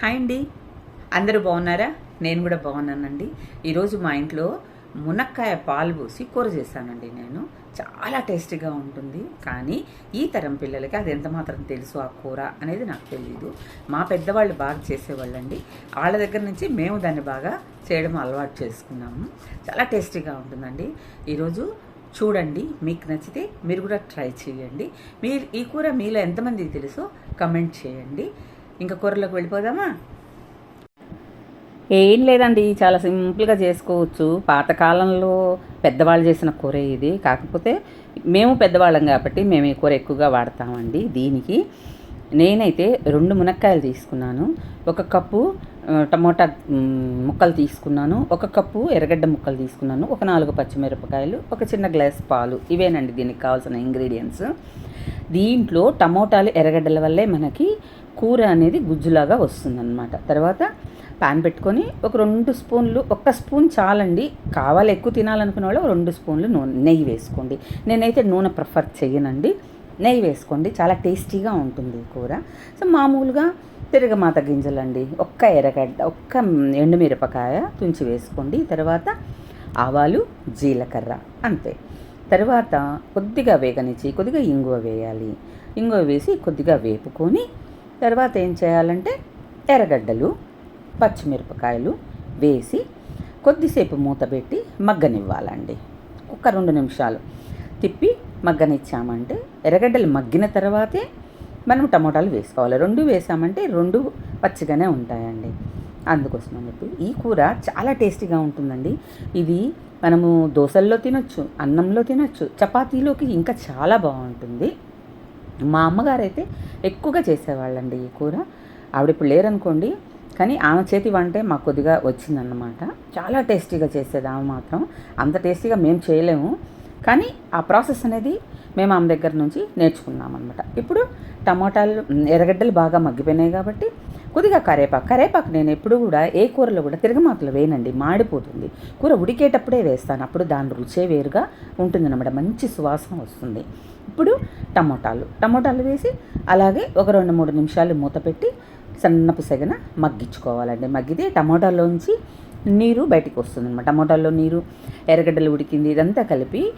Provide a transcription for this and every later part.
Hi అండి. అందరూ బాగున్నారా? నేను కూడా బాగున్నానండి. ఈరోజు మా ఇంట్లో మునక్కాయ పాలు పోసి కూర చేశానండి నేను. చాలా టేస్టీగా ఉంటుంది. కానీ ఈ తరం పిల్లలకి అది ఎంత మాత్రం తెలుసు ఆ కూర అనేది నాకు తెలియదు మా పెద్దవాళ్ళు బాగా చేసేవాళ్ళండి. వాళ్ళ దగ్గర నుంచి మేము దాన్ని బాగా చేయడం అలవాటు చేసుకున్నాము. చాలా టేస్టీగా ఉంటుందండి. ఈరోజు చూడండి మీకు నచ్చితే మీరు కూడా ట్రై చేయండి. మీరు ఈ కూర మీలో ఎంతమందికి తెలుసో కమెంట్ చేయండి. ఇంకా కూరలోకి వెళ్ళిపోదామా? ఏం లేదండి చాలా సింపుల్గా చేసుకోవచ్చు. పాతకాలంలో పెద్దవాళ్ళు చేసిన కూర ఇది. కాకపోతే మేము పెద్దవాళ్ళం కాబట్టి మేము ఈ కూర ఎక్కువగా వాడతామండి దీనికి. నేనైతే రెండు మునక్కాయలు తీసుకున్నాను. ఒక కప్పు టమోటా ముక్కలు తీసుకున్నాను. ఒక కప్పు ఎర్రగడ్డ ముక్కలు తీసుకున్నాను. ఒక నాలుగు పచ్చిమిరపకాయలు ఒక చిన్న గ్లాస్ పాలు. ఇవేనండి దీనికి కావాల్సిన ఇంగ్రీడియంట్స్. దీంట్లో టమోటాలు ఎర్రగడ్డల వల్లే మనకి కూర అనేది గుజ్జులాగా వస్తుందన్నమాట. తర్వాత పాన్ పెట్టుకొని ఒక రెండు స్పూన్లు ఒక్క స్పూన్ చాలండి. కావాలి ఎక్కువ తినాలనుకునే వాళ్ళు రెండు స్పూన్లు నూనె నెయ్యి వేసుకోండి. నేనైతే నూనె ప్రిఫర్ చేయనండి. నెయ్యి వేసుకోండి. చాలా టేస్టీగా ఉంటుంది కూర. సో మామూలుగా తిరగమాత గింజలండి. ఒక్క ఎర్రగడ్డ ఒక్క ఎండుమిరపకాయ తుంచి వేసుకోండి. తర్వాత ఆవాలు జీలకర్ర అంతే. తర్వాత కొద్దిగా వేగనిచ్చి కొద్దిగా ఇంగువ వేయాలి. ఇంగువ వేసి కొద్దిగా వేపుకొని తర్వాత ఏం చేయాలంటే ఎర్రగడ్డలు పచ్చిమిరపకాయలు వేసి కొద్దిసేపు మూత పెట్టి మగ్గనివ్వాలండి. ఒక రెండు నిమిషాలు తిప్పి మగ్గనిచ్చామంటే ఎర్రగడ్డలు మగ్గిన తర్వాతే మనం టమోటాలు వేసుకోవాలి. రెండు వేసామంటే రెండు పచ్చిగానే ఉంటాయండి. అందుకోసం అని చెప్పి. ఈ కూర చాలా టేస్టీగా ఉంటుందండి. ఇది మనము దోశల్లో తినొచ్చు అన్నంలో తినొచ్చు చపాతీలోకి ఇంకా చాలా బాగుంటుంది. మా అమ్మగారు అయితే ఎక్కువగా చేసేవాళ్ళండి ఈ కూర. ఆవిడ ఇప్పుడు లేరనుకోండి కానీ ఆమె చేతి వంటే మాకు కొద్దిగా వచ్చిందన్నమాట. చాలా టేస్టీగా చేసేది ఆమె మాత్రం. అంత టేస్టీగా మేము చేయలేము. కానీ ఆ ప్రాసెస్ అనేది మేము ఆమె దగ్గర నుంచి నేర్చుకున్నాం అనమాట ఇప్పుడు టమాటాలు ఎర్రగడ్డలు బాగా మగ్గిపోయినాయి కాబట్టి కొద్దిగా కరేపాకు. కరేపాకు నేను ఎప్పుడు కూడా ఏ కూరలో కూడా తిరగమాతలు వేయనండి మాడిపోతుంది. కూర ఉడికేటప్పుడే వేస్తాను. అప్పుడు దాని రుచే వేరుగా ఉంటుందన్నమాట. మంచి సువాసన వస్తుంది. ఇప్పుడు టమోటాలు. టమోటాలు వేసి అలాగే ఒక రెండు మూడు నిమిషాలు మూత పెట్టి సన్నపు సెగన మగ్గించుకోవాలండి. మగ్గితే టమోటాలోంచి నీరు బయటికి వస్తుంది అనమాట టమోటాల్లో నీరు ఎర్రగడ్డలు ఉడికింది ఇదంతా కలిపి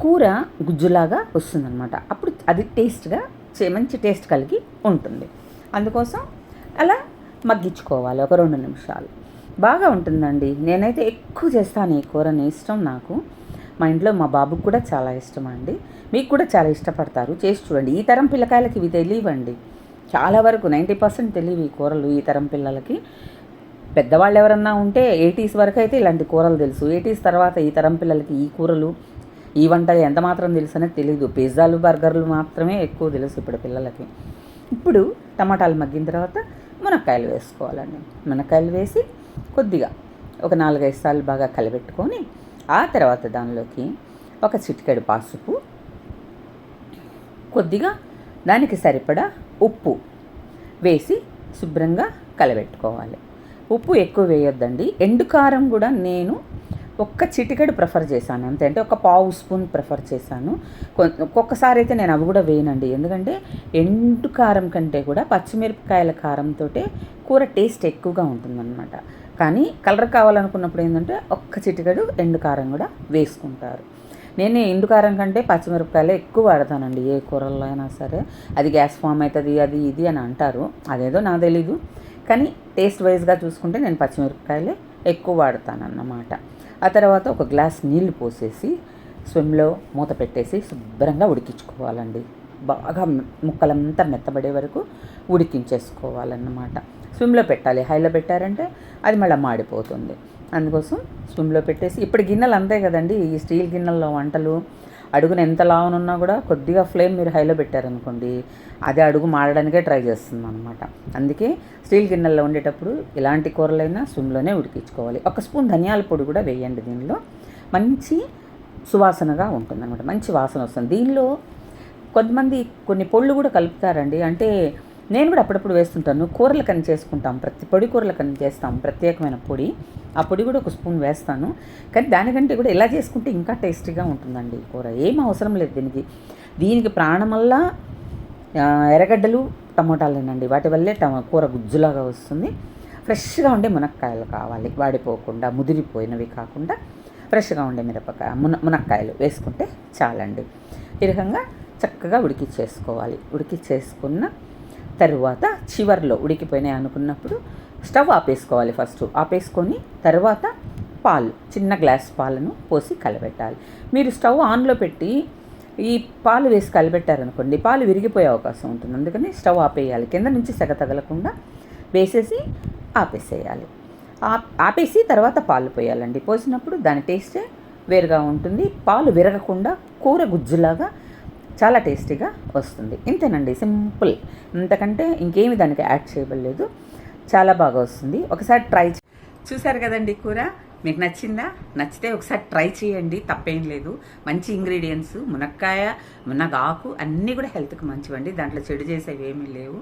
కూర గుజ్జులాగా వస్తుందన్నమాట. అప్పుడు అది టేస్ట్గా చే- మంచి టేస్ట్ కలిగి ఉంటుంది. అందుకోసం అలా మగ్గించుకోవాలి ఒక రెండు నిమిషాలు. బాగా ఉంటుందండి. నేనైతే ఎక్కువ చేస్తాను ఈ కూరని ఇష్టం నాకు. మా ఇంట్లో మా బాబుకు కూడా చాలా ఇష్టం అండి? మీకు కూడా చాలా ఇష్టపడతారు. చేసి చూడండి. ఈ తరం పిల్లకాయలకి ఇవి తెలియవండి చాలా వరకు నైంటీ పర్సెంట్ తెలియవు ఈ కూరలు ఈ తరం పిల్లలకి. పెద్దవాళ్ళు ఎవరన్నా ఉంటే ఎయిటీస్ వరకు అయితే ఇలాంటి కూరలు తెలుసు. ఎయిటీస్ తర్వాత ఈ తరం పిల్లలకి ఈ కూరలు ఈ వంటలు ఎంత మాత్రం తెలుసు అనేది తెలియదు పిజ్జాలు బర్గర్లు మాత్రమే ఎక్కువ తెలుసు ఇప్పుడు పిల్లలకి. ఇప్పుడు టమాటాలు మగ్గిన తర్వాత మునక్కాయలు వేసుకోవాలండి. మునక్కాయలు వేసి కొద్దిగా ఒక నాలుగైదు సార్లు బాగా కలిపెట్టుకొని ఆ తర్వాత దానిలోకి ఒక చిటికెడు పసుపు కొద్దిగా దానికి సరిపడా ఉప్పు వేసి శుభ్రంగా కలబెట్టుకోవాలి. ఉప్పు ఎక్కువ వేయొద్దండి. ఎండు కారం కూడా నేను ఒక్క చిటికెడు ప్రిఫర్ చేశాను. అంతే అంటే ఒక పావు స్పూన్ ప్రిఫర్ చేశాను. ఒక్కొక్కసారి అయితే నేను అవి కూడా వేయనండి. ఎందుకంటే ఎండు కారం కంటే కూడా పచ్చిమిరపకాయల కారంతో కూర టేస్ట్ ఎక్కువగా ఉంటుందన్నమాట. కానీ కలర్ కావాలనుకున్నప్పుడు ఏంటంటే ఒక్క చిటికెడు ఎండు కారం కూడా వేసుకుంటారు. నేను ఎండు కారం కంటే పచ్చిమిరపకాయలే ఎక్కువ వాడతానండి. ఏ కూరల్లో అయినా సరే. అది గ్యాస్ ఫామ్ అవుతుంది అది ఇది అని అంటారు. అదేదో నాకు తెలీదు. కానీ టేస్ట్ వైజ్గా చూసుకుంటే నేను పచ్చిమిరపకాయలే ఎక్కువ వాడతానన్నమాట. ఆ తర్వాత ఒక గ్లాస్ నీళ్ళు పోసేసి స్విమ్లో మూత పెట్టేసి శుభ్రంగా ఉడికించుకోవాలండి. బాగా ముక్కలంతా మెత్తబడే వరకు ఉడికించేసుకోవాలన్నమాట. స్విమ్లో పెట్టాలి. హైలో పెట్టారంటే అది మళ్ళీ మాడిపోతుంది. అందుకోసం స్విమ్లో పెట్టేసి ఇప్పుడు గిన్నెలు అంతే కదండి. ఈ స్టీల్ గిన్నెల్లో వంటలు అడుగున ఎంత లావనున్నా కూడా కొద్దిగా ఫ్లేమ్ మీరు హైలో పెట్టారనుకోండి అది అడుగు మాడడానికే ట్రై చేస్తుంది అనమాట అందుకే స్టీల్ గిన్నెల్లో ఉండేటప్పుడు ఎలాంటి కూరలైనా స్విమ్లోనే ఉడికించుకోవాలి. ఒక స్పూన్ ధనియాల పొడి కూడా వేయండి దీనిలో. మంచి సువాసనగా ఉంటుంది అనమాట మంచి వాసన వస్తుంది. దీనిలో కొంతమంది కొన్ని పొళ్ళు కూడా కలుపుతారండి. అంటే నేను కూడా అప్పుడప్పుడు వేస్తుంటాను. కూరల కని చేసుకుంటాం. ప్రతి పొడి కూరల కని చేస్తాం. ప్రత్యేకమైన పొడి. ఆ పొడి కూడా ఒక స్పూన్ వేస్తాను. కానీ దానికంటే కూడా ఇలా చేసుకుంటే ఇంకా టేస్టీగా ఉంటుందండి కూర. ఏం అవసరం లేదు దీనికి. దీనికి ప్రాణమల్లా ఎర్రగడ్డలు టమోటాలేనండి. వాటి వల్లే టమ కూర గుజ్జులాగా వస్తుంది. ఫ్రెష్గా ఉండే మునక్కాయలు కావాలి. వాడిపోకుండా ముదిరిపోయినవి కాకుండా ఫ్రెష్గా ఉండే మిరపకాయ మున మునక్కాయలు వేసుకుంటే చాలండి. ఈ రకంగా చక్కగా ఉడికిచ్చేసుకోవాలి. ఉడికిచ్చేసుకున్న తరువాత చివర్లో ఉడికిపోయినాయి అనుకున్నప్పుడు స్టవ్ ఆపేసుకోవాలి ఫస్ట్. ఆపేసుకొని తర్వాత పాలు చిన్న గ్లాస్ పాలను పోసి కలబెట్టాలి. మీరు స్టవ్ ఆన్లో పెట్టి ఈ పాలు వేసి కలబెట్టారనుకోండి పాలు విరిగిపోయే అవకాశం ఉంటుంది. అందుకని స్టవ్ ఆపేయాలి. కింద నుంచి సెగ తగలకుండా వేసేసి ఆపేసేయాలి. ఆపేసి తర్వాత పాలు పోయాలండి. పోసినప్పుడు దాని టేస్టే వేరుగా ఉంటుంది. పాలు విరగకుండా కూర గుజ్జులాగా చాలా టేస్టీగా వస్తుంది. ఇంతేనండి సింపుల్. ఇంతకంటే ఇంకేమి దానికి యాడ్ చేయబడలేదు. చాలా బాగా వస్తుంది. ఒకసారి ట్రై చూసారు కదండి కూర? మీకు నచ్చిందా? నచ్చితే ఒకసారి ట్రై చేయండి తప్పేం లేదు. మంచి ఇంగ్రీడియంట్స్ మునక్కాయ మునగాకు అన్నీ కూడా హెల్త్కి మంచివండి. దాంట్లో చెడు చేసేవి ఏమీ లేవు.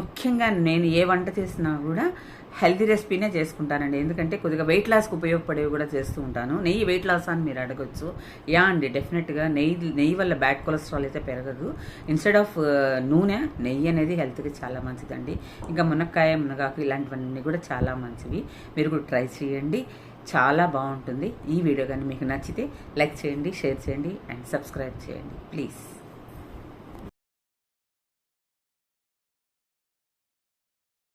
ముఖ్యంగా నేను ఏ వంట చేసినా కూడా హెల్తీ రెసిపీనే చేసుకుంటానండి. ఎందుకంటే కొద్దిగా వెయిట్ లాస్కి ఉపయోగపడేవి కూడా చేస్తూ ఉంటాను. నెయ్యి వెయిట్ లాస్ అని మీరు అడగొచ్చు. యా అండి డెఫినెట్గా నెయ్యి నెయ్యి వల్ల బ్యాడ్ కొలెస్ట్రాల్ అయితే పెరగదు. ఇన్స్టెడ్ ఆఫ్ uh, నూనె నెయ్యి అనేది హెల్త్కి చాలా మంచిదండి. ఇంకా మునక్కాయ మునగాకు ఇలాంటివన్నీ కూడా చాలా మంచివి. మీరు కూడా ట్రై చేయండి. చాలా బాగుంటుంది. ఈ వీడియో కానీ మీకు నచ్చితే లైక్ చేయండి షేర్ చేయండి అండ్ సబ్స్క్రైబ్ చేయండి. ప్లీజ్.